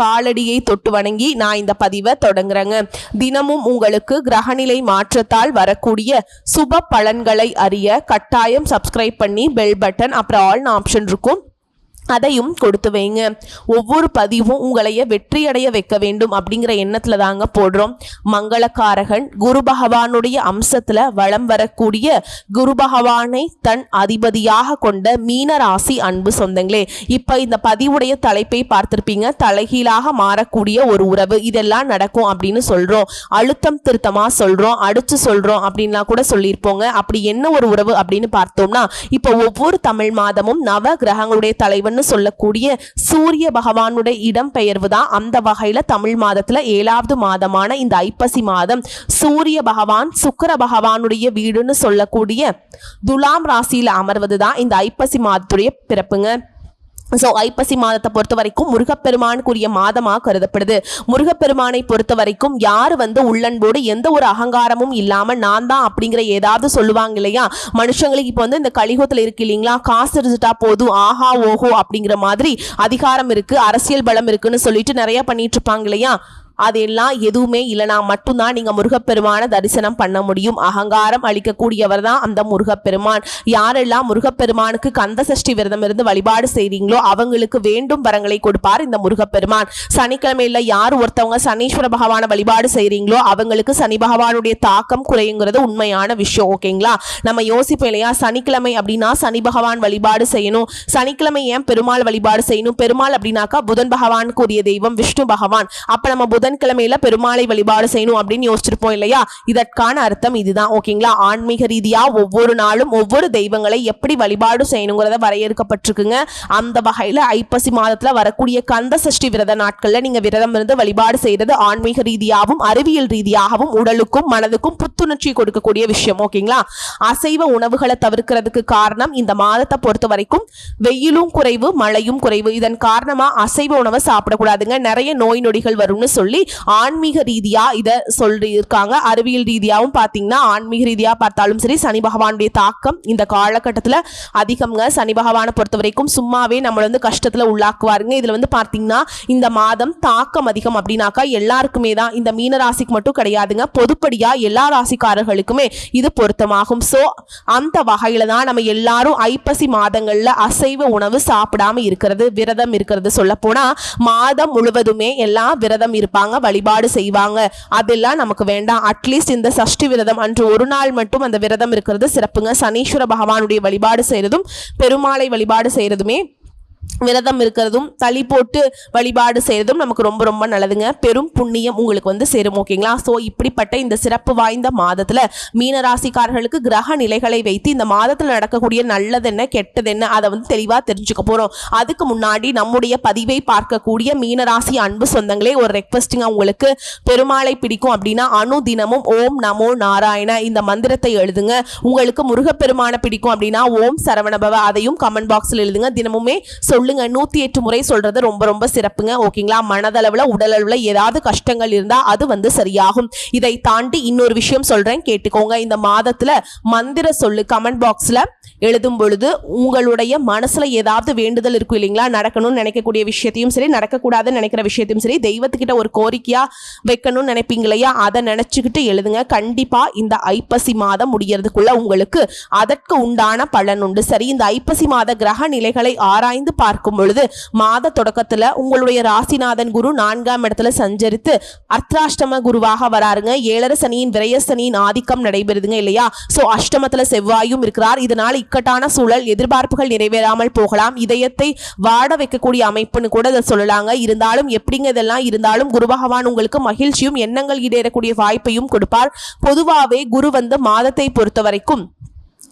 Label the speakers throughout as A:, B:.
A: காலடியை தொட்டு வணங்கி நான் இந்த பதிவை தொடங்குறேங்க. தினமும் உங்களுக்கு கிரகநிலை மாற்றத்தால் வரக்கூடிய சுப பலன்களை அறிய கட்டாயம் சப்ஸ்கிரைப் பண்ணி பெல் பட்டன் அப்புறம் ஆல் ஆப்ஷன் இருக்கும். அதையும் கொடுத்து வைங்க. ஒவ்வொரு பதிவும் உங்களைய வெற்றியடைய வைக்க வேண்டும் அப்படிங்கிற எண்ணத்துல தாங்க போடுறோம். மங்களக்காரகன் குரு பகவானுடைய அம்சத்துல வலம் வரக்கூடிய குரு பகவானை தன் அதிபதியாக கொண்ட மீன ராசி அன்பு சொந்தங்களே இப்ப இந்த பதிவுடைய தலைப்பை பார்த்திருப்பீங்க. தலைகீழாக மாறக்கூடிய ஒரு உறவு இதெல்லாம் நடக்கும் அப்படின்னு சொல்றோம். அழுத்தம் திருத்தமா சொல்றோம் அடிச்சு சொல்றோம் அப்படின்லாம் கூட சொல்லியிருப்போங்க. அப்படி என்ன ஒரு உறவு அப்படின்னு பார்த்தோம்னா இப்போ ஒவ்வொரு தமிழ் மாதமும் நவ கிரகங்களுடைய தலைவன் சொல்லக்கூடிய சூரிய பகவானுடைய இடம் பெயர்வு தான் அந்த வகையில தமிழ் மாதத்துல ஏழாவது மாதமான இந்த ஐப்பசி மாதம். சூரிய பகவான் சுக்கர பகவானுடைய வீடுன்னு சொல்லக்கூடிய துலாம் ராசியில அமர்வது தான் இந்த ஐப்பசி மாதத்துடைய பிறப்புங்க. ஸோ ஐப்பசி மாதத்தை பொறுத்த வரைக்கும் முருகப்பெருமானுக்குரிய மாதமாக கருதப்படுது. முருகப்பெருமானை பொறுத்த வரைக்கும் யார் வந்து உள்ளன்போடு எந்த ஒரு அகங்காரமும் இல்லாமல் நான் தான் அப்படிங்கிற ஏதாவது சொல்லுவாங்க இல்லையா? மனுஷங்களுக்கு இப்போ வந்து இந்த கலிகத்தில் இருக்கு இல்லைங்களா? காசு இருந்துட்டா போதும் ஆஹா ஓஹோ அப்படிங்கிற மாதிரி அதிகாரம் இருக்கு அரசியல் பலம் இருக்குன்னு சொல்லிட்டு நிறைய பண்ணிட்டு இருப்பாங்க இல்லையா? அதெல்லாம் எதுவுமே இல்லைனா மட்டும்தான் நீங்கள் முருகப்பெருமான தரிசனம் பண்ண முடியும். அகங்காரம் அளிக்கக்கூடியவர் தான் அந்த முருகப்பெருமான். யாரெல்லாம் முருகப்பெருமானுக்கு கந்த சஷ்டி விரதம் இருந்து வழிபாடு செய்கிறீங்களோ அவங்களுக்கு வேண்டும் வரங்களை கொடுப்பார் இந்த முருகப்பெருமான். சனிக்கிழமையில யார் ஒருத்தவங்க சனீஸ்வர பகவானை வழிபாடு செய்கிறீங்களோ அவங்களுக்கு சனி பகவானுடைய தாக்கம் குறையுங்கிறது உண்மையான விஷயம் ஓகேங்களா? நம்ம யோசிப்போம் இல்லையா? சனிக்கிழமை அப்படின்னா சனி பகவான் வழிபாடு செய்யணும். சனிக்கிழமை ஏன் பெருமாள் வழிபாடு செய்யணும்? பெருமாள் அப்படின்னாக்கா புதன் பகவானுக்கு உரிய தெய்வம் விஷ்ணு பகவான். அப்போ நம்ம புதன்கிழமையில பெருமாளை வழிபாடு செய்யணும் அப்படின்னு யோசிச்சிருப்போம் இல்லையா? இதற்கான அர்த்தம் இதுதான். ஓகேங்களா? ஆன்மீக ரீதியா ஒவ்வொரு நாளும் ஒவ்வொரு தெய்வங்களை எப்படி வழிபாடு செய்யணுங்கிறத வரையறுக்கப்பட்டிருக்குங்க. அந்த வகையில ஐப்பசி மாதத்துல வரக்கூடிய கந்த சஷ்டி விரத நாட்கள்ல நீங்க விரதம் இருந்து வழிபாடு செய்யறது ஆன்மீக ரீதியாகவும் அறிவியல் ரீதியாகவும் உடலுக்கும் மனதுக்கும் புத்துணர்ச்சி கொடுக்கக்கூடிய விஷயம். ஓகேங்களா? அசைவ உணவுகளை தவிர்க்கிறதுக்கு காரணம் இந்த மாதத்தை பொறுத்த வரைக்கும் வெயிலும் குறைவு மழையும் குறைவு. இதன் காரணமா அசைவ உணவை சாப்பிடக்கூடாதுங்க. நிறைய நோய் நொடிகள் வரும்னு சொல்லி ஆன்மீக ரீதியா இதை சொல்லி இருக்காங்க அறிவியல் ரீதியாகவும் பார்த்தீங்கன்னா ஆன்மீக ரீதியாக பார்த்தாலும் சரி சனி பகவானுடைய தாக்கம் இந்த காலகட்டத்தில் அதிகம்ங்க. சனி பகவானை பொறுத்த வரைக்கும் சும்மாவே நம்மளை வந்து கஷ்டத்தில் உள்ளாக்குவாருங்க. இதில் வந்து பார்த்தீங்கன்னா இந்த மாதம் தாக்கம் அதிகம் அப்படின்னாக்கா எல்லாருக்குமே தான். இந்த மீன ராசிக்கு மட்டும் கிடையாதுங்க. பொதுப்படியாக எல்லா ராசிக்காரர்களுக்குமே இது பொருத்தமாகும். ஸோ அந்த வகையில் தான் நம்ம எல்லாரும் ஐப்பசி மாதங்களில் அசைவ உணவு சாப்பிடாம இருக்கிறது விரதம் இருக்கிறது சொல்ல போனால் மாதம் முழுவதுமே எல்லாம் விரதம் இருப்பாங்க. வழிபாடு செய்வாங்க. அதெல்லாம் நமக்கு வேண்டாம். அட்லீஸ்ட் இந்த சஷ்டி விரதம் அன்று ஒரு நாள் மட்டும் அந்த விரதம் இருக்கிறது சிறப்புங்க. சனீஸ்வர பகவானுடைய வழிபாடு செய்யறதும் பெருமாளை வழிபாடு செய்யறதுமே விரதம் இருக்கிறதும் தளி போட்டு வழிபாடு செய்கிறதும் நமக்கு ரொம்ப ரொம்ப நல்லதுங்க. பெரும் புண்ணியம் உங்களுக்கு வந்து சேரும் ஓகேங்களா? ஸோ இப்படிப்பட்ட இந்த சிறப்பு வாய்ந்த மாதத்தில் மீனராசிக்காரர்களுக்கு கிரக நிலைகளை வைத்து இந்த மாதத்தில் நடக்கக்கூடிய நல்லது என்ன கெட்டது என்ன அதை வந்து தெளிவாக தெரிஞ்சுக்க போகிறோம் அதுக்கு முன்னாடி நம்முடைய பதிவை பார்க்கக்கூடிய மீனராசி அன்பு சொந்தங்களே ஒரு ரெக்வஸ்டிங்காக உங்களுக்கு பெருமாளை பிடிக்கும் அப்படின்னா அணு தினமும் ஓம் நமோ நாராயண இந்த மந்திரத்தை எழுதுங்க. உங்களுக்கு முருகப்பெருமானை பிடிக்கும் அப்படின்னா ஓம் சரவணபவ அதையும் கமெண்ட் பாக்ஸில் எழுதுங்க. தினமுமே சொல்லுங்க. நூத்தி எட்டு முறை சொல்றது ரொம்ப ரொம்ப சிறப்புங்க. ஓகேங்களா? மனதளவுல உடலளவுல ஏதாவது கஷ்டங்கள் இருந்தா அது வந்து சரியாகும். இதை தாண்டி இன்னொரு விஷயம் சொல்றேன். கேட்டுக்கோங்க. இந்த மாதத்துல மந்திர சொல்லு கமெண்ட் பாக்ஸ்ல எழுதும் பொழுது உங்களுடைய மனசுல ஏதாவது வேண்டுதல் இருக்கும் இல்லைங்களா? நடக்கணும்னு நினைக்கக்கூடிய விஷயத்தையும் சரி நடக்கக்கூடாதுன்னு நினைக்கிற விஷயத்தையும் சரி தெய்வத்துக்கிட்ட ஒரு கோரிக்கையா வைக்கணும்னு நினைப்பீங்க இல்லையா? அதை நினைச்சுக்கிட்டு எழுதுங்க. கண்டிப்பா இந்த ஐப்பசி மாதம் முடியறதுக்குள்ள உங்களுக்கு அதற்கு உண்டான பலன் உண்டு. சரி இந்த ஐப்பசி மாத கிரக நிலைகளை ஆராய்ந்து பார்க்கும் பொழுது மாத தொடக்கத்துல உங்களுடைய ராசிநாதன் குரு நான்காம் இடத்துல சஞ்சரித்து அர்த்தாஷ்டம குருவாக வராருங்க. ஏழரை சனியின் விரயசனியின் ஆதிக்கம் நடைபெறுதுங்க இல்லையா? சோ அஷ்டமத்துல செவ்வாயும் இருக்கிறார். இதனால் இக்கட்டான சூழல் எதிர்பார்ப்புகள் நிறைவேறாமல் போகலாம். இதயத்தை வாட வைக்கக்கூடிய அமைப்புன்னு கூட இதை சொல்லலாங்க. இருந்தாலும் எப்படிங்க இதெல்லாம் இருந்தாலும் குரு பகவான் உங்களுக்கு மகிழ்ச்சியும் எண்ணங்கள் ஈடேறக்கூடிய வாய்ப்பையும் கொடுப்பார். பொதுவாகவே குரு வந்து மாதத்தை பொறுத்த வரைக்கும்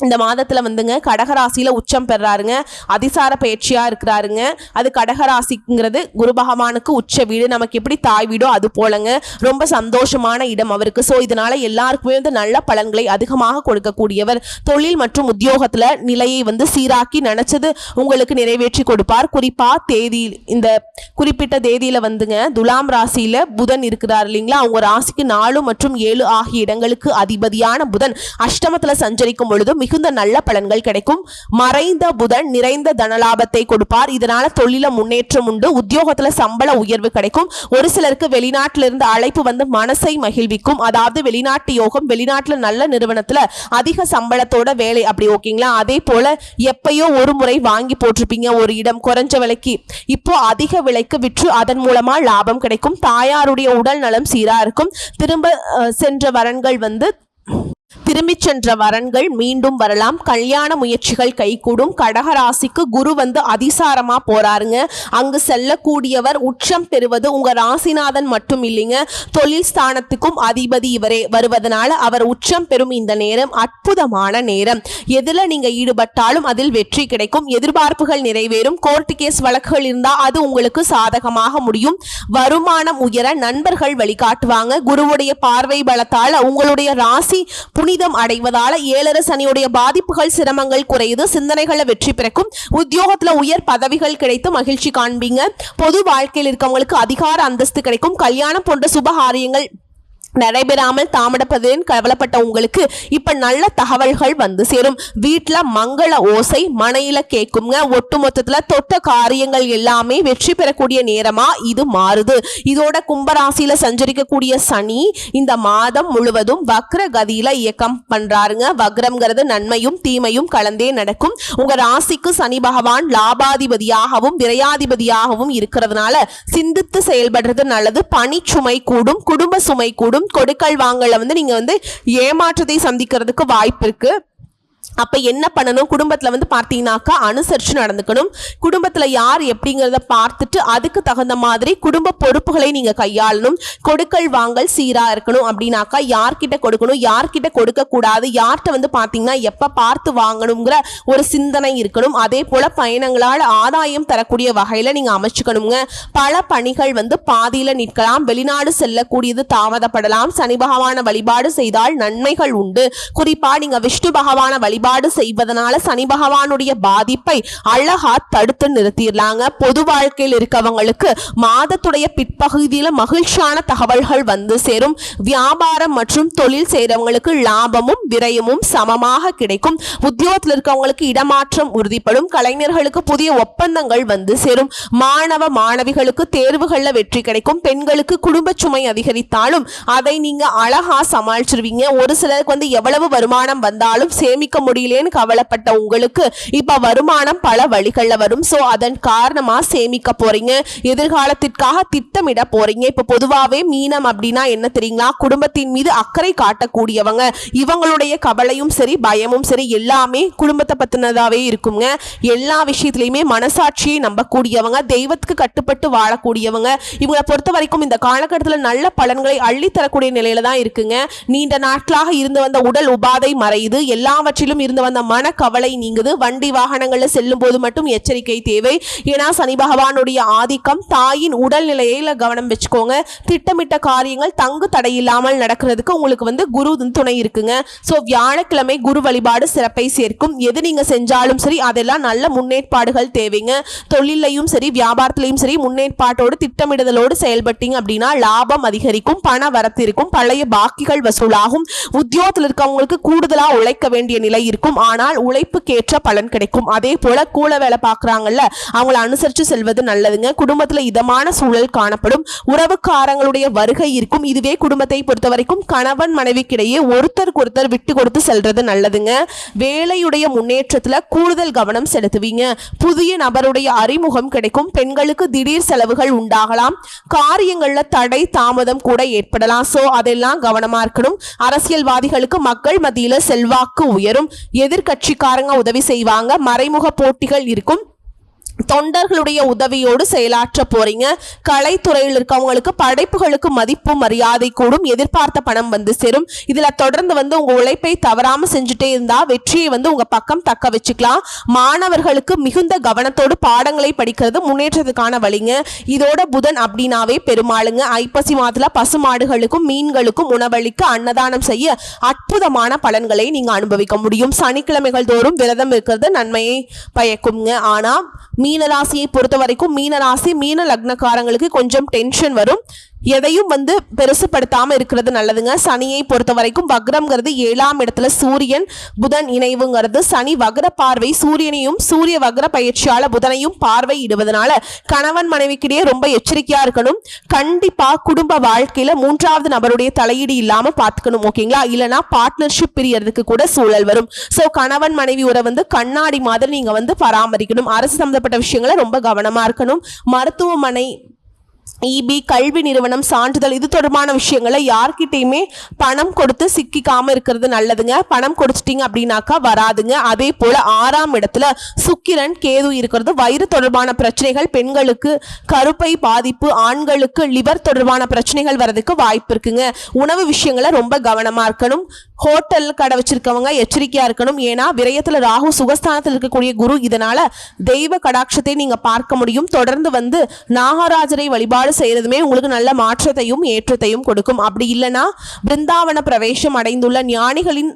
A: இந்த மாதத்தில் வந்துங்க கடகராசியில் உச்சம் பெறாருங்க. அதிசார பயிற்சியாக இருக்கிறாருங்க. அது கடகராசிங்கிறது குரு பகவானுக்கு உச்ச வீடு நமக்கு எப்படி தாய் வீடோ அது போலங்க. ரொம்ப சந்தோஷமான இடம் அவருக்கு. ஸோ இதனால் எல்லாருக்குமே வந்து நல்ல பலன்களை அதிகமாக கொடுக்கக்கூடியவர். தொழில் மற்றும் உத்தியோகத்தில் நிலையை வந்து சீராக்கி நினச்சது உங்களுக்கு நிறைவேற்றி கொடுப்பார். குறிப்பாக தேதி இந்த குறிப்பிட்ட தேதியில் வந்துங்க துலாம் ராசியில் புதன் இருக்கிறார் இல்லைங்களா? அவங்க ராசிக்கு நாலு மற்றும் ஏழு ஆகிய இடங்களுக்கு அதிபதியான புதன் அஷ்டமத்தில் சஞ்சரிக்கும் பொழுதும் மிகுந்த நல்ல பலன்கள் கிடைக்கும். மறைந்த புதன் நிறைந்த தனலாபத்தை கொடுப்பார். இதனால தொழில முன்னேற்றம் உண்டு. உத்தியோகத்துல சம்பள உயர்வு கிடைக்கும். ஒரு சிலருக்கு வெளிநாட்டில இருந்து அழைப்பு வந்து மனசை மகிழ்விக்கும். அதாவது வெளிநாட்டு யோகம் வெளிநாட்டுல நல்ல நிறுவனத்துல அதிக சம்பளத்தோட வேலை. அப்படி ஓகேங்களா? அதே போல எப்பயோ ஒரு முறை வாங்கி போட்டிருப்பீங்க. ஒரு இடம் குறைஞ்ச விலைக்கு. இப்போ அதிக விலைக்கு விற்று அதன் மூலமா லாபம் கிடைக்கும். தாயாருடைய உடல் நலம் சீரா இருக்கும். திரும்ப சென்ற வரன்கள் வந்து திரும்பிச் சென்ற வரன்கள் மீண்டும் வரலாம். கல்யாண முயற்சிகள் கைகூடும். கடகராசிக்கு குரு வந்து அதிசாரமா போறாருங்க. அங்கு செல்லக்கூடியவர் உச்சம் பெறுவது உங்க ராசிநாதன் மட்டும் இல்லைங்க. தொழில் ஸ்தானத்துக்கும் அதிபதி இவரே வருவதனால அவர் உச்சம் பெறும் இந்த நேரம் அற்புதமான நேரம். எதுல நீங்க ஈடுபட்டாலும் அதில் வெற்றி கிடைக்கும். எதிர்பார்ப்புகள் நிறைவேறும். கோர்ட்டு கேஸ் வழக்குகள் இருந்தா அது உங்களுக்கு சாதகமாக முடியும். வருமானம் உயர நண்பர்கள் வழிகாட்டுவாங்க. குருவுடைய பார்வை பலத்தால் உங்களுடைய ராசி புனிதம் அடைவதால ஏழரை சனியுடைய பாதிப்புகள் சிரமங்கள் குறையுது. சிந்தனைகளை வெற்றி பிறக்கும். உத்தியோகத்துல உயர் பதவிகள் கிடைத்து மகிழ்ச்சி காண்பீங்க. பொது வாழ்க்கையில் இருக்கவங்களுக்கு அதிகார அந்தஸ்து கிடைக்கும். கல்யாணம் போன்ற சுபகாரியங்கள் நடைபெறாமல் தாமடப்பதுன்னு கவலைப்பட்ட உங்களுக்கு இப்ப நல்ல தகவல்கள் வந்து சேரும். வீட்டுல மங்கள ஓசை மனையில கேட்குங்க ஒட்டுமொத்தத்துல தொட்ட காரியங்கள் எல்லாமே வெற்றி பெறக்கூடிய நேரமா இது மாறுது. இதோட கும்பராசியில சஞ்சரிக்கக்கூடிய சனி இந்த மாதம் முழுவதும் வக்ர கதியில இயக்கம் பண்றாருங்க. வக்ரம்ங்கிறது நன்மையும் தீமையும் கலந்தே நடக்கும். உங்க ராசிக்கு சனி பகவான் லாபாதிபதியாகவும் விரையாதிபதியாகவும் இருக்கிறதுனால சிந்தித்து செயல்படுறது நல்லது. பணிச்சுமை கூடும் குடும்ப சுமை கூடும். கொடுக்கல் வாங்கல வந்து நீங்க வந்து ஏமாற்றத்தை சந்திக்கிறதுக்கு வாய்ப்பு இருக்கு. அப்போ என்ன பண்ணணும்? குடும்பத்தில் வந்து பார்த்தீங்கன்னாக்கா அனுசரித்து நடந்துக்கணும். குடும்பத்தில் யார் எப்படிங்கிறத பார்த்துட்டு அதுக்கு தகுந்த மாதிரி குடும்ப பொறுப்புகளை நீங்கள் கையாளணும். கொடுக்கல் வாங்கல் சீராக இருக்கணும் அப்படின்னாக்கா யார்கிட்ட கொடுக்கணும் யார்கிட்ட கொடுக்கக்கூடாது யார்கிட்ட வந்து பார்த்தீங்கன்னா எப்போ பார்த்து வாங்கணுங்கிற ஒரு சிந்தனை இருக்கணும். அதே போல் பயணங்களால் ஆதாயம் தரக்கூடிய வகையில் நீங்கள் அமைச்சுக்கணுங்க. பல பணிகள் வந்து பாதியில் நிற்கலாம். வெளிநாடு செல்லக்கூடியது தாமதப்படலாம். சனி பகவான வழிபாடு செய்தால் நன்மைகள் உண்டு. குறிப்பாக நீங்கள் விஷ்ணு பகவான வழிபாடு செய்வதனால சனி பகவானுடைய பாதிப்பை அழகா தடுத்து நிறுத்திடலாங்க. பொது வாழ்க்கையில் இருக்கவங்களுக்கு மாதத்துடைய பிற்பகுதியில மகிழ்ச்சியான தகவல்கள் வந்து சேரும். வியாபாரம் மற்றும் தொழில் செய்யறவங்களுக்கு லாபமும் விரயமும் சமமாக கிடைக்கும். உத்தியோகத்தில் இருக்கவங்களுக்கு இடமாற்றம் உறுதிப்படும். கலைஞர்களுக்கு புதிய ஒப்பந்தங்கள் வந்து சேரும். மாணவ மாணவிகளுக்கு தேர்வுகள்ல வெற்றி கிடைக்கும். பெண்களுக்கு குடும்ப சுமை அதிகரித்தாலும் அதை நீங்க அழகா சமாளிச்சிருவீங்க. ஒரு சிலருக்கு வந்து எவ்வளவு வருமானம் வந்தாலும் சேமிக்க முடியலேன்னு கவலைப்பட்ட உங்களுக்கு இப்ப வருமானம் பல வழிகள்ல வரும். சோ அதன் காரணமா சேமிக்க போறீங்க. எதிர்காலத்திற்காக திட்டமிட போறீங்க. இப்ப பொதுவாவே மீனம் அப்படின்னா என்ன தெரியுங்களா? குடும்பத்தின் மீது அக்கறை காட்டக்கூடியவங்க. இவங்களுடைய கவலையும் சரி பயமும் சரி எல்லாமே குடும்பத்தை பத்தினதாவே இருக்குங்க. எல்லா விஷயத்திலையுமே மனசாட்சியை நம்பக்கூடியவங்க தெய்வத்துக்கு கட்டுப்பட்டு வாழக்கூடியவங்க. இவங்களை பொறுத்த வரைக்கும் இந்த காலகட்டத்தில் நல்ல பலன்களை அள்ளித்தரக்கூடிய நிலையில தான் இருக்குங்க. நீண்ட நாட்களாக இருந்து வந்த உடல் உபாதை மறையுது. எல்லாவற்றிலும் இருந்து வந்த மனக்கவலை நீங்குது. வண்டி வாகனங்களில் செல்லும் போது மட்டும் எச்சரிக்கை தேவை. ஏன்னா சனி பகவானுடைய ஆதிக்கம் தாயின் உடல்நிலையில கவனம் வச்சுக்கோங்க. திட்டமிட்ட காரியங்கள் தங்கு தடையில்லாமல் நடக்கிறதுக்கு உங்களுக்கு வந்து குரு துணை இருக்குங்க. ஸோ வியாழக்கிழமை குரு வழிபாடு சிறப்பை சேர்க்கும். எது நீங்க செஞ்சாலும் சரி அதெல்லாம் நல்ல முன்னேற்பாடுகள் தேவைங்க. தொழிலையும் சரி வியாபாரத்திலையும் சரி முன்னேற்பாட்டோடு திட்டமிடுதலோடு செயல்பட்டீங்க அப்படின்னா லாபம் அதிகரிக்கும் பண வரத்து இருக்கும் பழைய பாக்கிகள் வசூலாகும். உத்தியோகத்தில் இருக்கவங்களுக்கு கூடுதலாக உழைக்க வேண்டிய நிலை இருக்கும். ஆனால் உழைப்புக்கேற்ற பலன் கிடைக்கும். அதே போல கூல வேலை பார்க்குறாங்கல்ல அவங்கள அனுசரித்து செல்வது நல்லதுங்க. குடும்பத்தில் இதமான சூழல் காணப்படும். உறவுக்காரங்களுடைய வருகை இருக்கும். இதுவே குடும்பத்தை பொறுத்த வரைக்கும் கணவன் மனைவிக்கிடையே ஒருத்தருக்கு ஒருத்தர் விட்டு கொடுத்து செல்றது நல்லதுங்க. வேலையுடைய முன்னேற்றத்துல கூடுதல் கவனம் செலுத்துவீங்க. புதிய நபருடைய அறிமுகம் கிடைக்கும். பெண்களுக்கு திடீர் செலவுகள் உண்டாகலாம். காரியங்களில் தடை தாமதம் கூட ஏற்படலாம். சோ அதெல்லாம் கவனமா இருக்கணும். அரசியல்வாதிகளுக்கு மக்கள் மத்தியில் செல்வாக்கு உயரும். எதிர்க்கட்சிக்காரங்க உதவி செய்வாங்க. மறைமுக போட்டிகள் இருக்கும். தொண்டர்களுடைய உதவியோடு செயலாற்ற போறீங்க. கலைத்துறையில் இருக்கவங்களுக்கு படைப்புகளுக்கு மதிப்பு மரியாதை கூடும். எதிர்பார்த்த பணம் வந்து சேரும். இதுல தொடர்ந்து வந்து உங்க உழைப்பை தவறாம செஞ்சுட்டே இருந்தா வெற்றியை வந்து உங்க பக்கம் தக்க வச்சுக்கலாம். மாணவர்களுக்கு மிகுந்த கவனத்தோடு பாடங்களை படிக்கிறது முன்னேற்றத்துக்கான வழிங்க. இதோட புதன் அப்படின்னாவே பெருமாளுங்க. ஐப்பசி மாதத்துல பசுமாடுகளுக்கும் மீன்களுக்கும் உணவளிக்க அன்னதானம் செய்ய அற்புதமான பலன்களை நீங்க அனுபவிக்க முடியும். சனிக்கிழமைகள் தோறும் விரதம் இருக்கிறது நன்மையை பயக்குங்க. ஆனா மீனராசியை பொறுத்த வரைக்கும் மீனராசி மீன லக்னக்காரங்களுக்கு கொஞ்சம் டென்ஷன் வரும். எதையும் வந்து பெருசுப்படுத்தாம இருக்கிறது நல்லதுங்க. சனியை பொறுத்த வரைக்கும் வக்ரம்ங்கிறது ஏழாம் இடத்துல சூரியன் புதன் இணைவுங்கிறது. சனி வக்ர பார்வை சூரியனையும் சூரிய வக்ர பயிற்சியால புதனையும் பார்வை இடுவதனால கணவன் மனைவிக்கிடையே ரொம்ப எச்சரிக்கையா இருக்கணும். கண்டிப்பா குடும்ப வாழ்க்கையில மூன்றாவது நபருடைய தலையீடு இல்லாம பாத்துக்கணும் ஓகேங்களா? இல்லைனா பார்ட்னர்ஷிப் பிரியறதுக்கு கூட சூழல் வரும். சோ கணவன் மனைவி உறவு வந்து கண்ணாடி மாதிரி நீங்க வந்து பராமரிக்கணும். அரசு சம்பந்தப்பட்ட விஷயங்களை ரொம்ப கவனமா இருக்கணும். மருத்துவமனை இபி கல்வி நிறுவனம் சான்றிதழ் இது தொடர்பான விஷயங்களை யார்கிட்டையுமே பணம் கொடுத்து சிக்கிக்காம இருக்கிறது நல்லதுங்க. பணம் கொடுத்துட்டீங்க அப்படின்னாக்கா வராதுங்க. அதே போல ஆறாம் இடத்துல சுக்கிரன் கேது இருக்கிறது. வயிறு தொடர்பான பிரச்சனைகள் பெண்களுக்கு கருப்பை பாதிப்பு ஆண்களுக்கு லிவர் தொடர்பான பிரச்சனைகள் வர்றதுக்கு வாய்ப்பு இருக்குங்க. உணவு விஷயங்களை ரொம்ப கவனமா இருக்கணும். ஹோட்டல் கடை வச்சிருக்கவங்க எச்சரிக்கையா இருக்கணும். ஏன்னா விரயத்துல ராகு சுகஸ்தானத்தில் இருக்கக்கூடிய குரு இதனால தெய்வ கடாட்சத்தை நீங்க பார்க்க முடியும். தொடர்ந்து வந்து நாகராஜரை வழிபாடு செய்யறதுமே உங்களுக்கு நல்ல மாற்றத்தையும் ஏற்றத்தையும் கொடுக்கும். அப்படி இல்லைன்னா பிருந்தாவன பிரவேசம் அடைந்துள்ள ஞானிகளின்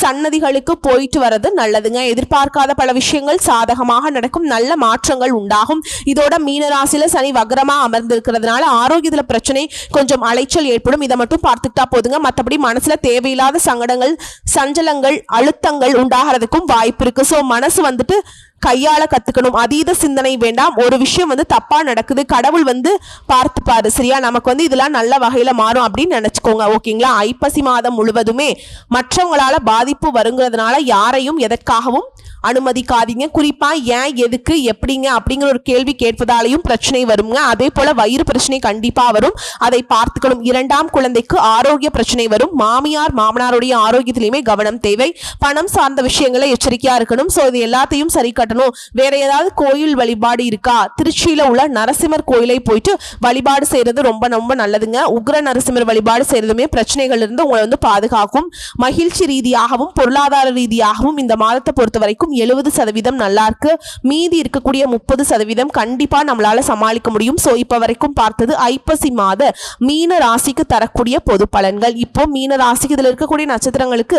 A: சன்னதிகளுக்கு போயிட்டு வர்றது நல்லதுங்க. எதிர்பார்க்காத பல விஷயங்கள் சாதகமாக நடக்கும். நல்ல மாற்றங்கள் உண்டாகும். இதோட மீனராசியில சனி வக்ரமா அமர்ந்திருக்கிறதுனால ஆரோக்கியத்துல பிரச்சனை கொஞ்சம் அலைச்சல் ஏற்படும். இதை மட்டும் பார்த்துக்கிட்டா போதுங்க. மற்றபடி மனசுல தேவையில்லாத சங்கடங்கள் சஞ்சலங்கள் அழுத்தங்கள் உண்டாகிறதுக்கும் வாய்ப்பு இருக்கு. ஸோ மனசு வந்துட்டு கையாள கத்துக்கணும். அதீத சிந்தனை வேண்டாம். ஒரு விஷயம் வந்து தப்பா நடக்குது. கடவுள் வந்து பார்த்துப்பாரு. சரியா? நமக்கு வந்து இதெல்லாம் நல்ல வகையில மாறும் அப்படின்னு நினைச்சுக்கோங்க. ஓகேங்களா? ஐப்பசி மாதம் முழுவதுமே மற்றவங்களால பாதிப்பு வருங்கிறதுனால யாரையும் எதற்காகவும் அனுமதிக்காதீங்க. குறிப்பா ஏன் எதுக்கு எப்படிங்க அப்படிங்கிற ஒரு கேள்வி கேட்பதாலையும் பிரச்சனை வருங்க. அதே போல வயிறு பிரச்சனை கண்டிப்பா வரும். அதை பார்த்துக்கணும். இரண்டாம் குழந்தைக்கு ஆரோக்கிய பிரச்சனை வரும். மாமியார் மாமனாருடைய ஆரோக்கியத்திலையுமே கவனம் தேவை. பணம் சார்ந்த விஷயங்களை எச்சரிக்கையா இருக்கணும். ஸோ இது எல்லாத்தையும் சரி காட்டணும். வேற ஏதாவது கோயில் வழிபாடு இருக்கா? திருச்சியில உள்ள நரசிம்மர் கோயிலை போயிட்டு வழிபாடு செய்யறது ரொம்ப ரொம்ப நல்லதுங்க. உக்ர நரசிம்மர் வழிபாடு செய்யறதுமே பிரச்சனைகள் இருந்து உங்களை வந்து பாதுகாக்கும். மகிழ்ச்சி ரீதியாகவும் பொருளாதார ரீதியாகவும் இந்த மாதத்தை பொறுத்த வரைக்கும் எழுபது சதவீதம் நல்லா இருக்கு. மீதி இருக்கக்கூடிய முப்பது சதவீதம் கண்டிப்பா நம்மளால சமாளிக்க முடியும். ஸோ இப்போ வரைக்கும் பார்த்தது ஐப்பசி மாத மீன ராசிக்கு தரக்கூடிய பொது பலன்கள். இப்போ மீன ராசிக்கு இதில் இருக்கக்கூடிய நட்சத்திரங்களுக்கு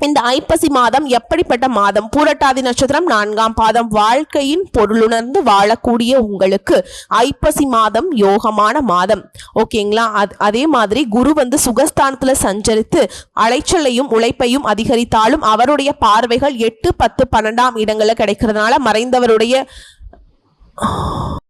A: இந்த ஐப்பசி மாதம் எப்படிப்பட்ட மாதம்? பூரட்டாதி நட்சத்திரம் நான்காம் பாதம். வாழ்க்கையின் பொருளுணர்ந்து வாழக்கூடிய உங்களுக்கு ஐப்பசி மாதம் யோகமான மாதம். ஓகேங்களா? அது அதே மாதிரி குரு வந்து சுகஸ்தானத்துல சஞ்சரித்து அலைச்சலையும் உழைப்பையும் அதிகரித்தாலும் அவருடைய பார்வைகள் எட்டு பத்து பன்னெண்டாம் இடங்களில் கிடைக்கிறதுனால மறைந்தவருடைய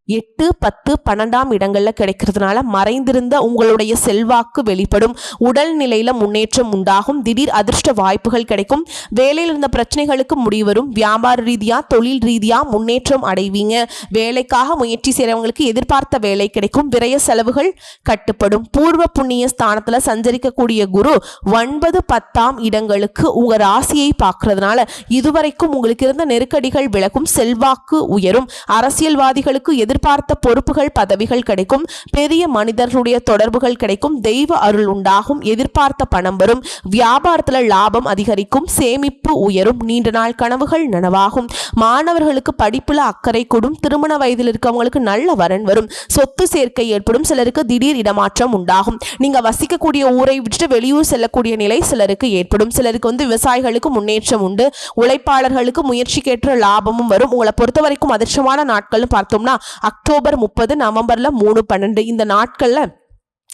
A: எட்டு பத்து பன்னெண்டாம் இடங்கள்ல கிடைக்கிறதுனால மறைந்திருந்த உங்களுடைய செல்வாக்கு வெளிப்படும். உடல் நிலையில முன்னேற்றம் உண்டாகும். திடீர் அதிர்ஷ்ட வாய்ப்புகள் கிடைக்கும். வேலையில் இருந்த பிரச்சனைகளுக்கு முடிவரும் வியாபார ரீதியா தொழில் ரீதியா முன்னேற்றம் அடைவீங்க. வேலைக்காக முயற்சி செய்கிறவங்களுக்கு எதிர்பார்த்த வேலை கிடைக்கும். விரைய செலவுகள் கட்டுப்படும். பூர்வ புண்ணிய ஸ்தானத்துல சஞ்சரிக்கக்கூடிய குரு ஒன்பது பத்தாம் இடங்களுக்கு உங்க ராசியை பார்க்கறதுனால இதுவரைக்கும் உங்களுக்கு இருந்த நெருக்கடிகள் விலகும். செல்வாக்கு உயரும். அரசியல்வாதிகளுக்கு எதிர் எதிர்பார்த்த பொறுப்புகள் பதவிகள் கிடைக்கும். பெரிய மனிதர்களுடைய தொடர்புகள் கிடைக்கும். தெய்வ அருள் உண்டாகும். எதிர்பார்த்த பணம் வரும். வியாபாரத்துல லாபம் அதிகரிக்கும். சேமிப்பு உயரும். நீண்ட நாள் கனவுகள் நனவாகும். மாணவர்களுக்கு படிப்புல அக்கறை கூடும். திருமண வயதில் இருக்கவங்களுக்கு நல்ல வரன் வரும். சொத்து சேர்க்கை ஏற்படும். சிலருக்கு திடீர் இடமாற்றம் உண்டாகும். நீங்க வசிக்கக்கூடிய ஊரை விட்டு வெளியூர் செல்லக்கூடிய நிலை சிலருக்கு ஏற்படும். சிலருக்கு வந்து விவசாயிகளுக்கு முன்னேற்றம் உண்டு. உழைப்பாளர்களுக்கு முயற்சிக்கேற்ற லாபமும் வரும். உங்களை பொறுத்த வரைக்கும் அதிர்ஷ்டமான நாட்கள்னு பார்த்தோம்னா அக்டோபர் முப்பது நவம்பரில் மூணு பன்னெண்டு இந்த நாட்களில்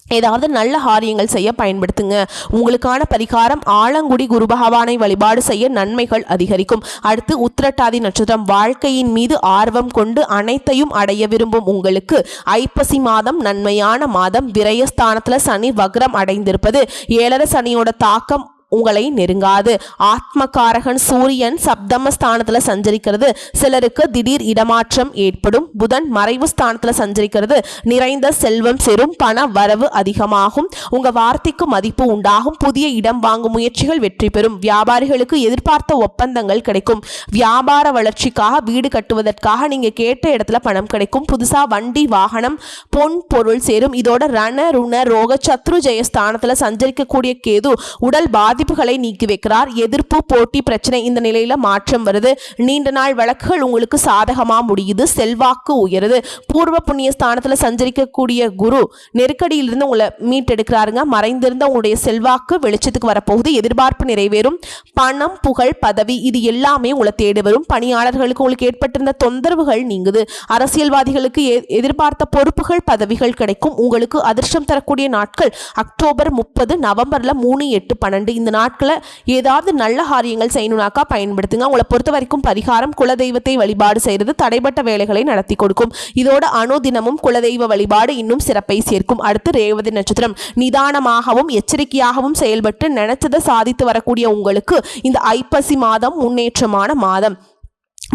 A: ஏதாவது நல்ல காரியங்கள் செய்ய பயன்படுத்துங்க. உங்களுக்கான பரிகாரம் ஆலங்குடி குரு பகவானை வழிபாடு செய்ய நன்மைகள் அதிகரிக்கும். அடுத்து உத்திரட்டாதி நட்சத்திரம். வாழ்க்கையின் மீது ஆர்வம் கொண்டு அனைத்தையும் அடைய விரும்பும் உங்களுக்கு ஐப்பசி மாதம் நன்மையான மாதம். விரயஸ்தானத்தில் சனி வக்ரம் அடைந்திருப்பது. ஏழரை சனியோட தாக்கம் உங்களை நெருங்காது. ஆத்மகாரகன் சூரியன் சப்தம ஸ்தானத்துல சஞ்சரிக்கிறது. சிலருக்கு திடீர் இடமாற்றம் ஏற்படும். புதன் மறைவு ஸ்தானத்துல சஞ்சரிக்கிறது. நிறைந்த செல்வம் செரும் பண வரவு அதிகமாகும். உங்க வார்த்தைக்கு மதிப்பு உண்டாகும். புதிய இடம் வாங்கும் முயற்சிகள் வெற்றி பெறும். வியாபாரிகளுக்கு எதிர்பார்த்த ஒப்பந்தங்கள் கிடைக்கும். வியாபார வளர்ச்சிக்காக வீடு கட்டுவதற்காக நீங்க கேட்ட இடத்துல பணம் கிடைக்கும். புதுசா வண்டி வாகனம் பொன் பொருள் சேரும். இதோட ரண ருண ரோக சத்ரு ஜெய ஸ்தானத்துல சஞ்சரிக்கக்கூடிய கேது உடல் பாதி பாதிப்புகளை நீக்கி வைக்கிறார். எதிர்ப்பு போட்டி பிரச்சனை இந்த நிலையில மாற்றம் வருது. நீண்ட நாள் வழக்குகள் உங்களுக்கு சாதகமா முடியுது. செல்வாக்கு உயருது. பூர்வ புண்ணிய ஸ்தானத்துல சஞ்சரிக்கக்கூடிய குரு நெருக்கடியிலிருந்து உங்களை மீட்டெடுக்கிறாருங்க. மறைந்திருந்த உங்களுடைய செல்வாக்கு வெளிச்சத்துக்கு வரப்போகுது. எதிர்பார்ப்பு நிறைவேறும். பணம் புகழ் பதவி இது எல்லாமே உங்களை தேடி வரும். பணியாளர்களுக்கு உங்களுக்கு ஏற்பட்டிருந்த தொந்தரவுகள் நீங்குது. அரசியல்வாதிகளுக்கு எதிர்பார்த்த பொறுப்புகள் பதவிகள் கிடைக்கும். உங்களுக்கு அதிர்ஷ்டம் தரக்கூடிய நாட்கள் அக்டோபர் முப்பது நவம்பர்ல மூணு எட்டு பன்னெண்டு இந்த நாட்களை ஏதாவது நல்ல காரியங்கள் செய்யணுனாக்கா பயன்படுத்துங்க. உங்களை பொறுத்த வரைக்கும் பரிகாரம் குலதெய்வத்தை வழிபாடு செய்கிறது தடைப்பட்ட வேலைகளை நடத்தி கொடுக்கும். இதோட அணுதினமும் குலதெய்வ வழிபாடு இன்னும் சிறப்பை சேர்க்கும். அடுத்து ரேவதி நட்சத்திரம். நிதானமாகவும் எச்சரிக்கையாகவும் செயல்பட்டு நினைச்சதை சாதித்து வரக்கூடிய உங்களுக்கு இந்த ஐப்பசி மாதம் முன்னேற்றமான மாதம்.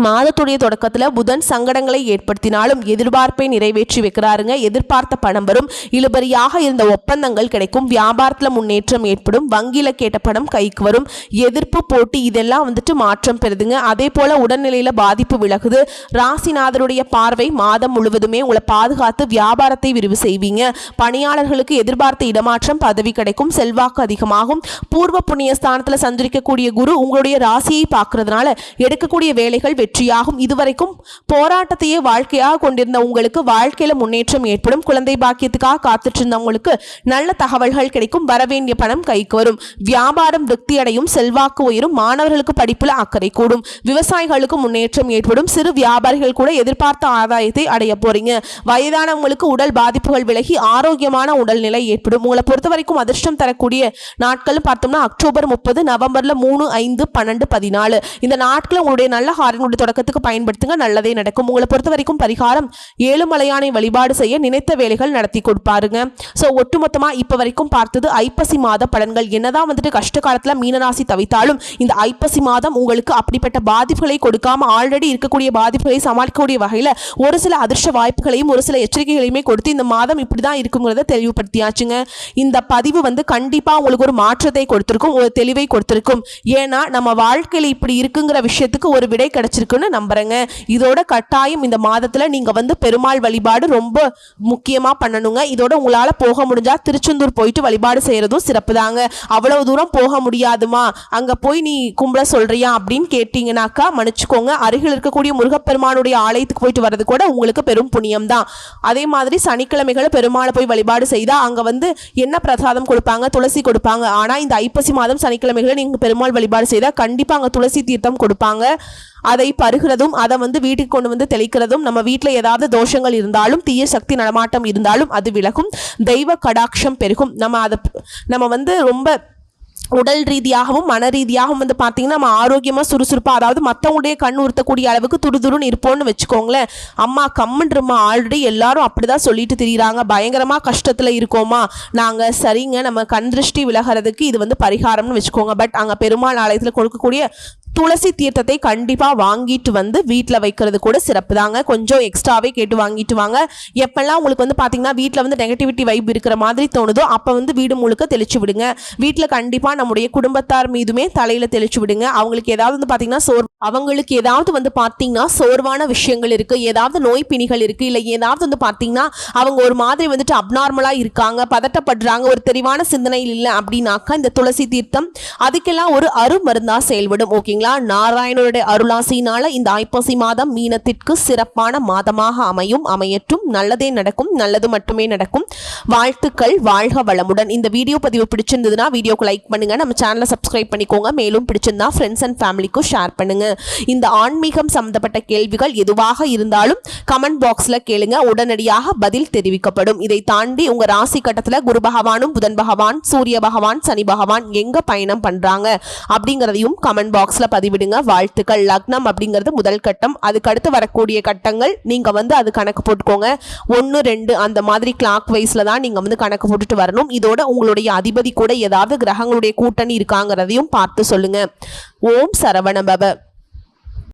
A: மாதத்துடைய தொடக்கத்தில் புதன் சங்கடங்களை ஏற்படுத்தினாலும் எதிர்பார்ப்பை நிறைவேற்றி வைக்கிறாருங்க. எதிர்பார்த்த பணம் வரும். இழுபறியாக இருந்த ஒப்பந்தங்கள் கிடைக்கும். வியாபாரத்தில் முன்னேற்றம் ஏற்படும். வங்கியில் கேட்ட பணம் கைக்கு வரும். எதிர்ப்பு போட்டி இதெல்லாம் வந்துட்டு மாற்றம் பெறுதுங்க. அதே போல உடல்நிலையில் பாதிப்பு விலகுது. ராசிநாதருடைய பார்வை மாதம் முழுவதுமே உங்களை பாதுகாத்து வியாபாரத்தை விரிவு செய்வீங்க. பணியாளர்களுக்கு எதிர்பார்த்த இடமாற்றம் பதவி கிடைக்கும். செல்வாக்கு அதிகமாகும். பூர்வ புண்ணிய ஸ்தானத்தில் சந்திரிக்கக்கூடிய குரு உங்களுடைய ராசியை பார்க்கறதுனால எடுக்கக்கூடிய வேலைகள் வெற்றியாகும். இதுவரைக்கும் போராட்டத்தையே வாழ்க்கையாக கொண்டிருந்த உங்களுக்கு வாழ்க்கையில முன்னேற்றம் ஏற்படும். குழந்தை பாக்கியத்துக்காக காத்துட்டு இருந்தவங்களுக்கு நல்ல தகவல்கள் கிடைக்கும். வரவேண்டிய பணம் கைக்கு வரும். வியாபாரம் திருப்தி அடையும் செல்வாக்கு உயரும். மாணவர்களுக்கு படிப்புல அக்கறை கூடும். விவசாயிகளுக்கு முன்னேற்றம் ஏற்படும். சிறு வியாபாரிகள் கூட எதிர்பார்த்த ஆதாயத்தை அடைய போறீங்க. வயதானவங்களுக்கு உடல் பாதிப்புகள் விலகி ஆரோக்கியமான உடல்நிலை ஏற்படும். உங்களை பொறுத்த வரைக்கும் அதிர்ஷ்டம் தரக்கூடிய நாட்களும் பார்த்தோம்னா அக்டோபர் முப்பது நவம்பர்ல மூணு ஐந்து பன்னெண்டு பதினாலு. இந்த நாட்கள் உங்களுடைய நல்ல ஆண்டு தொடக்கத்துக்கு பயன்படுத்துங்க. நல்லதே நடக்கும். உங்களை பொறுத்த வரைக்கும் பரிகாரம் ஏழுமலையானை வழிபாடு செய்ய நினைத்த வேலைகள் நடத்தி கொடுப்பாருங்க. ஸோ ஒட்டுமொத்தமாக இப்போ வரைக்கும் பார்த்தது ஐப்பசி மாத பலன்கள். என்னதான் வந்துட்டு கஷ்ட காலத்துல மீனராசி தவித்தாலும் இந்த ஐப்பசி மாதம் உங்களுக்கு அப்படிப்பட்ட பாதிப்புகளை கொடுக்காம ஆல்ரெடி இருக்கக்கூடிய பாதிப்புகளை சமாளிக்கக்கூடிய வகையில் ஒரு சில அதிர்ஷ்ட வாய்ப்புகளையும் ஒரு சில எச்சரிக்கைகளையுமே கொடுத்து இந்த மாதம் இப்படிதான் இருக்குங்கிறத தெளிவுபடுத்தியாச்சுங்க. இந்த பதிவு வந்து கண்டிப்பா உங்களுக்கு ஒரு மாற்றத்தை கொடுத்துருக்கும் ஒரு தெளிவை கொடுத்திருக்கும். ஏன்னா நம்ம வாழ்க்கையில் இப்படி இருக்குங்கிற விஷயத்துக்கு ஒரு விடை இருக்குன்னு நம்புறேங்க. இதோட கட்டாயம் இந்த மாதத்துல நீங்க வந்து பெருமாள் வழிபாடு ரொம்ப முக்கியமா பண்ணணுங்க. இதோட உங்களால போக முடிஞ்சா திருச்செந்தூர் போயிட்டு வழிபாடு செய்யறதும் சிறப்பு தாங்க அவ்வளவு தூரம் போக முடியாதுமா. அங்க போய் நீ கும்பிட சொல்றியா அப்படின்னு கேட்டீங்கன்னாக்கா மன்னிச்சுக்கோங்க. அருகில் இருக்கக்கூடிய முருகப்பெருமானுடைய ஆலயத்துக்கு போயிட்டு வர்றது கூட உங்களுக்கு பெரும் புண்ணியம் தான் அதே மாதிரி சனிக்கிழமைகளை பெருமாளை போய் வழிபாடு செய்தா அங்க வந்து என்ன பிரசாதம் கொடுப்பாங்க? துளசி கொடுப்பாங்க. ஆனா இந்த ஐப்பசி மாதம் சனிக்கிழமைகளை நீங்க பெருமாள் வழிபாடு செய்தா கண்டிப்பா அங்க துளசி தீர்த்தம் கொடுப்பாங்க. அதை பருகிறதும் அதை வந்து வீட்டுக்கு கொண்டு வந்து தெளிக்கிறதும் நம்ம வீட்டில் ஏதாவது தோஷங்கள் இருந்தாலும் தீய சக்தி நடமாட்டம் இருந்தாலும் அது விலகும் தெய்வ கடாட்சம் பெருகும். நம்ம அதை நம்ம வந்து ரொம்ப உடல் ரீதியாகவும் மன ரீதியாகவும் வந்து பார்த்தீங்கன்னா நம்ம ஆரோக்கியமாக சுறுசுறுப்பாக அதாவது மற்றவங்களுடைய கண் உறுத்தக்கூடிய அளவுக்கு துடுதுடுன்னு இருப்போம்னு வச்சுக்கோங்களேன். அம்மா கம்முன்றம்மா ஆல்ரெடி எல்லாரும் அப்படிதான் சொல்லிட்டு தெரியுறாங்க. பயங்கரமாக கஷ்டத்தில் இருக்கோமா? நாங்கள் சரிங்க நம்ம கண் திருஷ்டி விலகிறதுக்கு இது வந்து பரிகாரம்னு வச்சுக்கோங்க. பட் அங்கே பெருமாள் ஆலயத்தில் கொடுக்கக்கூடிய துளசி தீர்த்தத்தை கண்டிப்பாக வாங்கிட்டு வந்து வீட்டில் வைக்கிறது கூட சிறப்பு தாங்க கொஞ்சம் எக்ஸ்ட்ராவே கேட்டு வாங்கிட்டு வாங்க. எப்பெல்லாம் உங்களுக்கு வந்து பார்த்தீங்கன்னா வீட்டில் வந்து நெகட்டிவிட்டி வைப் இருக்கிற மாதிரி தோணுதோ அப்போ வந்து வீடு முழுக்க தெளிச்சு விடுங்க. வீட்டில் கண்டிப்பாக நம்முடைய குடும்பத்தார் மீதுமே தலையில் தெளிச்சு விடுங்க. அவங்களுக்கு ஏதாவது வந்து பார்த்தீங்கன்னா சோர் அவங்களுக்கு ஏதாவது வந்து பார்த்தீங்கன்னா சோர்வான விஷயங்கள் இருக்குது ஏதாவது நோய் பிணிகள் இருக்குது இல்லை ஏதாவது வந்து பார்த்தீங்கன்னா அவங்க ஒரு மாதிரி வந்துட்டு அப்நார்மலாக இருக்காங்க பதட்டப்படுறாங்க ஒரு தெளிவான சிந்தனையில் இல்லை அப்படின்னாக்கா இந்த துளசி தீர்த்தம் அதுக்கெல்லாம் ஒரு அருமருந்தாக செயல்படும். ஓகேங்களா? நாராயணனுடைய அருளாசினால இந்த ஐப்பசி மாதம் மீனத்திற்கு சிறப்பான மாதமாக அமையும். அமையற்றும் நல்லதே நடக்கும் நல்லது மட்டுமே நடக்கும். வாழ்த்துக்கள் வாழ்க வளமுடன். இந்த வீடியோ பதிவு பிடிச்சிருந்ததுன்னா வீடியோக்கு லைக் பண்ணுங்க. நம்ம சேனலை சப்ஸ்கிரைப் பண்ணிக்கோங்க. மேலும் பிடிச்சிருந்தா ஃப்ரெண்ட்ஸ் அண்ட் ஃபேமிலிக்கும் ஷேர் பண்ணுங்க. இந்த ஆன்மீகம் சம்பந்தப்பட்ட கேள்விகள் எதுவாக இருந்தாலும் கமெண்ட் பாக்ஸ்ல கேளுங்க. உடனடியாக பதில் தெரிவிக்கப்படும். இதை தாண்டி உங்க ராசி கட்டத்துல குரு பகவானும் புதன் பகவான் சூரிய பகவான் சனி பகவான் எங்க பயணம் பண்றாங்க? அப்படிங்கிறதையும் கமெண்ட் பாக்ஸ்ல பதிவிடுங்க. வாழ்த்துக்கள் லக்னம் அப்படிங்கிறது முதல் கட்டம். அதுக்கடுத்து வரக்கூடிய கட்டங்கள் நீங்கள் வந்து அது கணக்கு போட்டுக்கோங்க. ஒன்று ரெண்டு அந்த மாதிரி கிளாக் வைஸில் தான் நீங்கள் வந்து கணக்கு போட்டுட்டு வரணும். இதோட உங்களுடைய அதிபதி கூட ஏதாவது கிரகங்களுடைய கூட்டணி இருக்காங்கிறதையும் பார்த்து சொல்லுங்க. ஓம் சரவணபவ